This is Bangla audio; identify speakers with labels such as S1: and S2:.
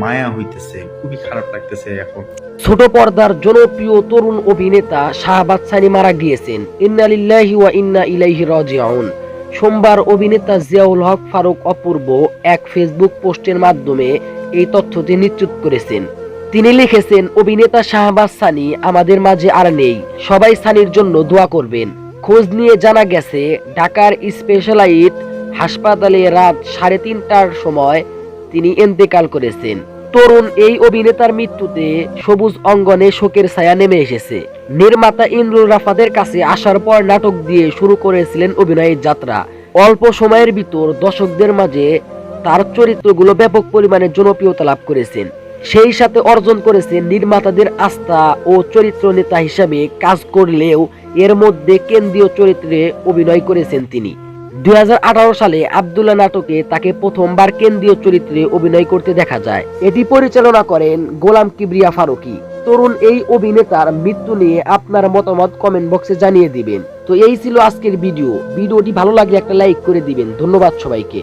S1: মায়া হইতেছে, খুবই খারাপ লাগতেছে এখন।
S2: ছোট পর্দার জনপ্রিয় তরুণ অভিনেতা শাহবাজ সানি মারা গিয়েছেন। ইন্নালিল্লাহি ওয়া ইন্না ইলাইহি রাজিউন। সোমবার অভিনেতা জিয়াউল হক ফারুক অপূর্ব এক ফেসবুক পোস্টের মাধ্যমে এই তথ্যটি নিশ্চিত করেছেন। তিনি লিখেছেন, অভিনেতা শাহবাজ সানি আমাদের মাঝে আর নেই। সবাই সানির জন্য দোয়া করবেন। খোঁজ নিয়ে জানা গেছে, ঢাকার স্পেশালাইট হাসপাতালে রাত সাড়ে তিনটার সময় তিনি এন্তেকাল করেছেন। তরুণ এই অভিনেতার মৃত্যুতে সবুজ অঙ্গনে শোকের ছায়া নেমে এসেছে। নির্মাতা ইন্দ্রুল রাফাদের কাছে আসার পর নাটক দিয়ে শুরু করেছিলেন অভিনয়ের যাত্রা। অল্প সময়ের ভিতর দর্শকদের মাঝে তার চরিত্রগুলো ব্যাপক পরিমাণে জনপ্রিয়তা লাভ করেছেন। সেই সাথে অর্জন করেছেন নির্মাতাদের আস্থা ও চরিত্র নেতা হিসাবে কাজ করলেও এর মধ্যে কেন্দ্রীয় চরিত্রে অভিনয় করেছেন তিনি। দুই হাজার আঠারো সালে আবদুল্লা নাটকে তাকে প্রথমবার কেন্দ্রীয় চরিত্রে অভিনয় করতে দেখা যায়। এটি পরিচালনা করেন গোলাম কিবরিয়া ফারুকি। তরুণ এই অভিনেতার মৃত্যু নিয়ে আপনার মতামত কমেন্ট বক্সে জানিয়ে দিবেন। তো এই ছিল আজকের ভিডিও ভিডিওটি ভালো লাগলে একটা লাইক করে দিবেন। ধন্যবাদ সবাইকে।